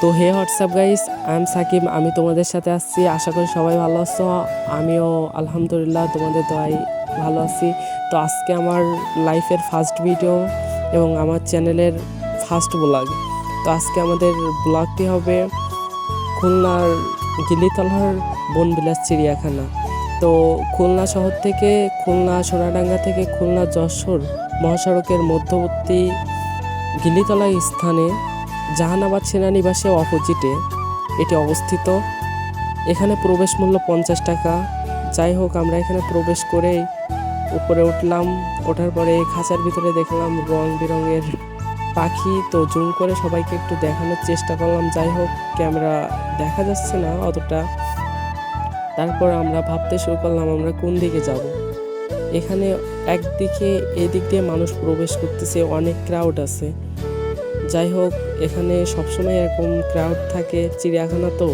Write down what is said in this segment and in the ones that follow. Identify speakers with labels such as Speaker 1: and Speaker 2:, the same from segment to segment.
Speaker 1: তো hey what's up guys, I am Sakib, আমি তোমাদের সাথে আসছি। আশা করি সবাই ভালো আছো। আমিও আলহামদুলিল্লাহ তোমাদের দোয়াই ভালো আছি। তো আজকে আমার লাইফের ফার্স্ট ভিডিও এবং আমার চ্যানেলের ফার্স্ট ব্লগ তো আজকে আমাদের ব্লগটি হবে খুলনার গিলিতলার বনবিলাস চিড়িয়াখানা। তো খুলনা শহর থেকে খুলনা সোনাডাঙ্গা থেকে খুলনা যশোর মহাসড়কের মধ্যবর্তী গিলিতলা স্থানে জাহানাবাদ সেনানিবাসে অপোজিটে এটি অবস্থিত। এখানে প্রবেশ মূল্য পঞ্চাশ টাকা। যাই হোক, আমরা এখানে প্রবেশ করে উপরে উঠলাম। ওঠার পরে খাঁচার ভিতরে দেখলাম রং বেরঙের পাখি। তো জুম করে সবাইকে একটু দেখানোর চেষ্টা করলাম। যাই হোক, ক্যামেরা দেখা যাচ্ছে না অতটা। তারপর আমরা ভাবতে শুরু করলাম, আমরা কোন দিকে যাব? এখানে একদিকে এদিক দিয়ে মানুষ প্রবেশ করতেছে, অনেক ক্রাউড আছে। যাই হোক, এখানে সবসময় এরকম ক্রাউড থাকে চিড়িয়াখানা তো।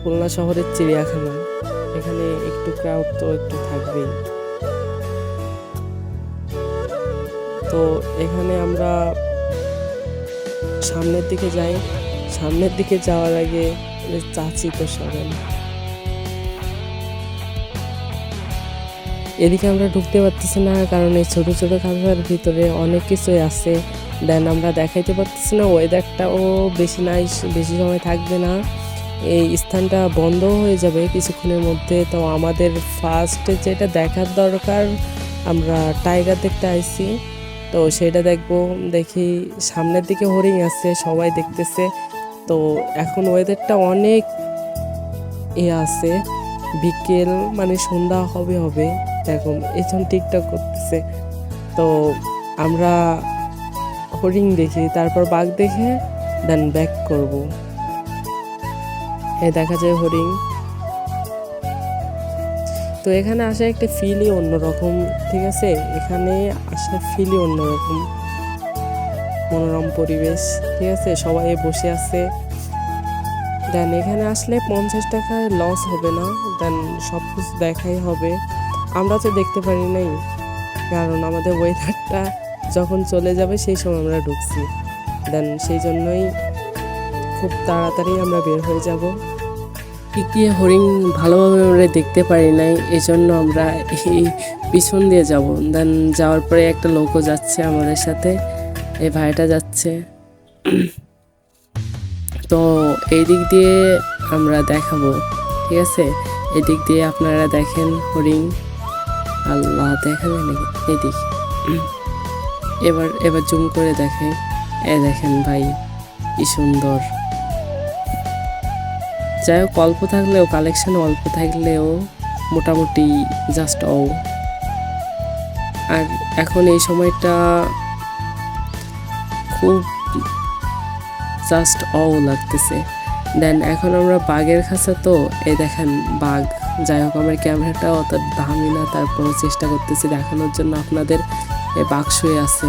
Speaker 1: খুলনা শহরের চিড়িয়াখানা, এখানে একটু ক্রাউড তো একটু থাকবেই। তো এখানে আমরা সামনের দিকে যাই। সামনের দিকে যাওয়ার আগে চাচি তো সরেন। এদিকে আমরা ঢুকতে পারতেছি না, কারণ এই ছোট ছোট খাঁচার ভিতরে অনেক কিছুই আছে। দেন আমরা দেখাইতে পারতেছি না ওয়েদারটাও বেশি নাই বেশি সময় থাকবে না। এই স্থানটা বন্ধ হয়ে যাবে কিছুক্ষণের মধ্যে। তো আমাদের ফার্স্ট যেটা দেখার দরকার, আমরা টাইগার দেখতে আইছি। তো সেটা দেখব, দেখি সামনের দিকে হরিণ আছে, সবাই দেখতেছে। তো এখন ওয়েদারটা অনেক এ আছে। বিকেল মানে সন্ধ্যা হবে হবে এরকম এখন টিকটক করতেছে। তো আমরা হরিণ দেখি, তারপর বাঘ দেখে দেন ব্যাক করব। এ দেখা যায় হরিণ। তো এখানে আসা একটা ফিলই অন্যরকম, ঠিক আছে? এখানে আসার ফিলই অন্যরকম। মনোরম পরিবেশ, ঠিক আছে? সবাই বসে আছে। দেন এখানে আসলে পঞ্চাশ টাকায় লস হবে না। দেন সব কিছু দেখাই হবে। আমরা তো দেখতে পারি নাই, কারণ আমাদের ওয়েদারটা যখন চলে যাবে, সেই সময় আমরা ঢুকছি। দেন সেই জন্যই খুব তাড়াতাড়ি আমরা বের হয়ে যাব। কি হরিণ ভালোভাবে আমরা দেখতে পারি নাই জন্য আমরা এই পিছন দিয়ে যাব। দেন যাওয়ার পরে একটা লোকও যাচ্ছে আমাদের সাথে এই ভাইটা যাচ্ছে। তো এই দিক দিয়ে আমরা দেখাবো, ঠিক আছে? এদিক দিয়ে আপনারা দেখেন হরিণ। আল্লাহ দেখাবে নাকি? এদিক এবার এবার জুম করে দেখে এ দেখেন ভাই, কি সুন্দর। যাই হোক, অল্প থাকলেও কালেকশন অল্প থাকলেও মোটামুটি জাস্ট ও আর এখন এই সময়টা খুব জাস্ট ও লাগতেছে। দেন এখন আমরা বাঘের খাঁচা তো এই দেখেন বাঘ। যাই হোক, আমার ক্যামেরাটা অত দামি না, তারপরও চেষ্টা করতেছি দেখানোর জন্য আপনাদের বাঘ আছে।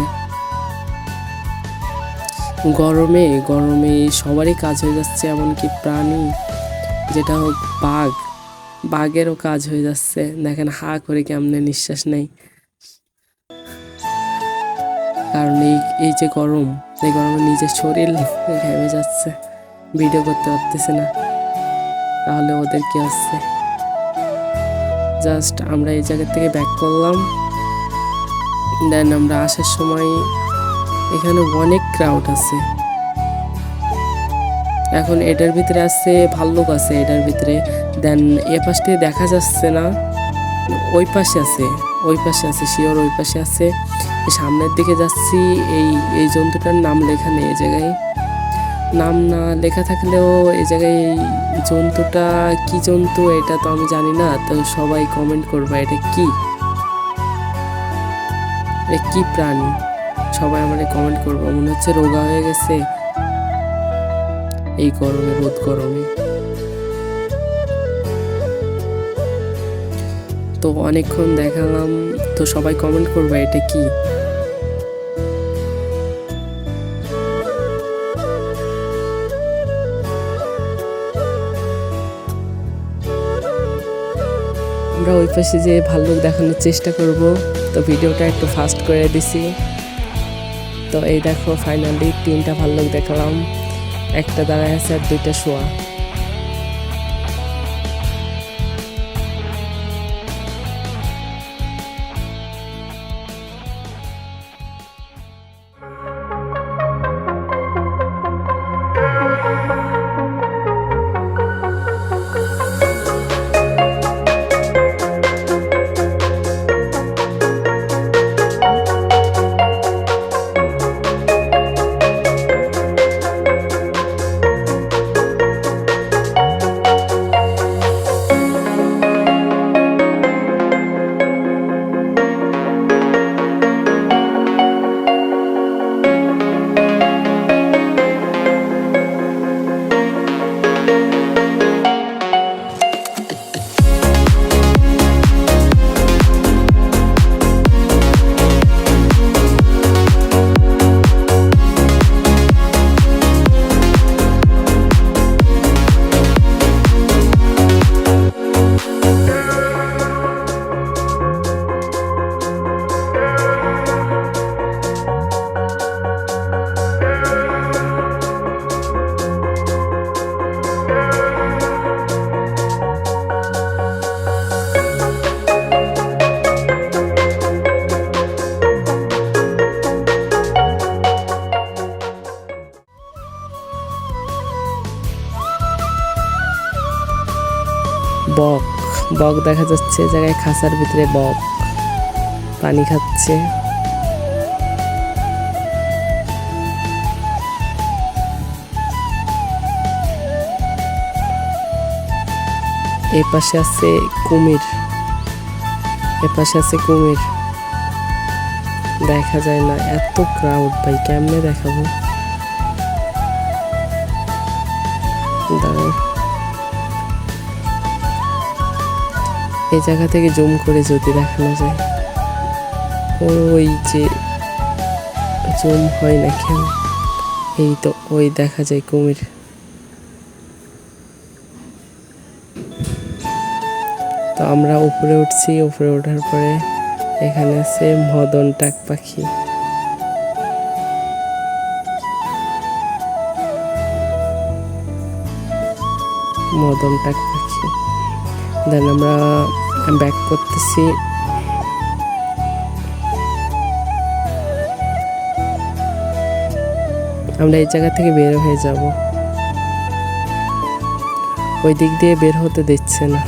Speaker 1: গরমে গরমে সবারই কাজ হয়ে যাচ্ছে, এমনকি প্রাণী, যেটা হোক বাঘ, বাঘেরও কাজ হয়ে যাচ্ছে। দেখেন হা করে কেমনে নিঃশ্বাস নেই কারণ এই এই যে গরম, এই গরমে নিজের শরীর ঘেমে যাচ্ছে। ভিডিও করতে পারতেছে না। তাহলে ওদের কি হচ্ছে? জাস্ট আমরা এই জায়গা থেকে ব্যাক করলাম। দেন আমরা আসার সময় এখানে অনেক ক্রাউড আছে। এখন এটার ভিতরে আছে ভাল্লুক আছে এটার ভিতরে। দেন এ পাশ থেকে দেখা যাচ্ছে না, ওই পাশে আছে, ওই পাশে আছে শিওর ওই পাশে আছে। সামনের দিকে যাচ্ছি, এই এই জন্তুটার নাম লেখা নেই এই জায়গায়। নাম না লেখা থাকলেও এই জায়গায় এই জন্তুটা কি জন্তু এটা তো আমি জানি না, তো সবাই কমেন্ট করবে, এটা কি? এটা কি প্রাণী? সবাই আমাকে কমেন্ট করব। মনে হচ্ছে রোগা হয়ে গেছে। এই গরমে, রোদ গরমে। তো অনেকক্ষণ দেখালাম। তো সবাই কমেন্ট করবে, এটা কি? আমরা ওই পাশে যে ভাল্লুক দেখানোর চেষ্টা করব। তো ভিডিওটা একটু ফাস্ট করে দিছি। তো এই দেখো ফাইনালি তিনটা ভাল্লুক দেখলাম। একটা দাঁড়ায় আছে আর দুইটা শোয়া। বক বক দেখা যাচ্ছে জায়গায় খাঁচার ভিতরে বক, পানি খাচ্ছে। এ পাশে আছে কুমির, এ পাশে আছে কুমির। দেখা যায় না, এত ক্রাউড ভাই, কেমনে দেখাবো? দাঁড়াও। এই জায়গা থেকে জুম করে যদি দেখানো যায়। ওই যে জুম হয় না কেন? এই তো, ওই দেখা যায় কুমির। তো আমরা উপরে উঠছি, উপরে ওঠার পরে এখানে আছে মদন টাক পাখি। মদন টাক পাখি। দেন আমরা ব্যাক করতেছি। আমরা এই জায়গা থেকে বের হয়ে যাব। ওই দিক দিয়ে বের হতে দিচ্ছে না।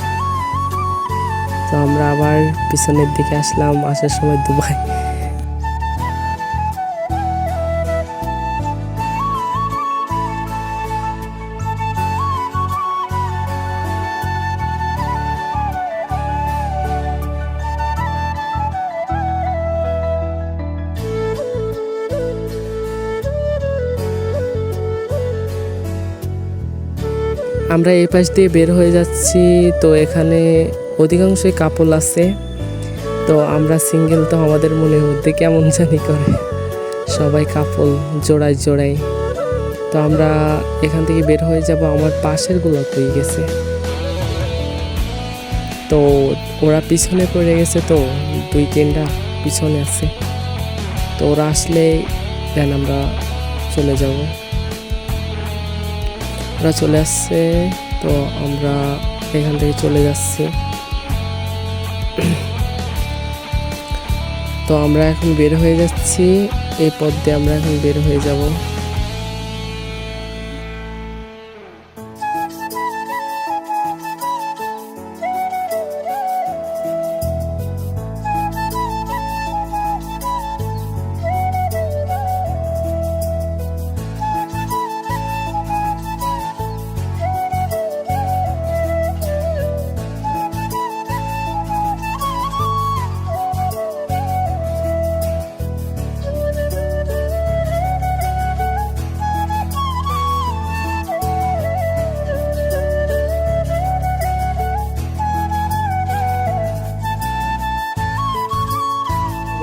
Speaker 1: তো আমরা আবার পিছনের দিকে আসলাম, আসার সময় দুবাই। আমরা এই পাশ দিয়ে বের হয়ে যাচ্ছি। তো এখানে অধিকাংশই কাপল আছে। তো আমরা সিঙ্গেল তো আমাদের মনের মধ্যে কেমন জানি করে। সবাই কাপল জোড়ায় জোড়ায়। তো আমরা এখান থেকে বের হয়ে যাব, আমার পাশেরগুলো কই গেছে? তো ওরা পিছনে পড়ে গেছে তো, দুই তিনটা পিছনে আছে। তো ওরা আসলে দেন আমরা চলে যাব। ওরা চলে আসছে, তো আমরা এখান থেকে চলে যাচ্ছি। তো আমরা এখন বের হয়ে যাচ্ছি, এই পথ দিয়ে আমরা এখন বের হয়ে যাব।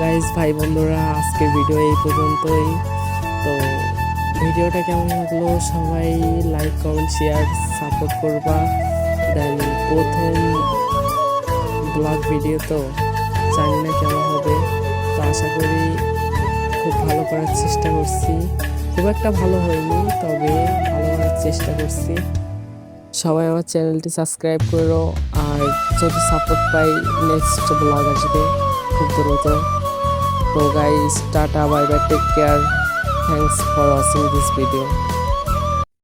Speaker 1: গাইজ ভাই বন্ধুরা, আজকের ভিডিও এই পর্যন্তই। তো ভিডিওটা কেমন লাগল? সবাই লাইক কমেন্ট শেয়ার সাপোর্ট করবা। দেন প্রথম ব্লগ ভিডিও তো জানি না কেমন হবে। তো আশা করি খুব ভালো করার চেষ্টা করছি। খুব একটা ভালো হয়নি, তবে ভালো চেষ্টা করছি। সবাই আমার চ্যানেলটি সাবস্ক্রাইব করো। আর যদি সাপোর্ট পাই নেক্সট ব্লগ আসবে খুব দ্রুত। তো guys tata bye bye take care thanks for watching this video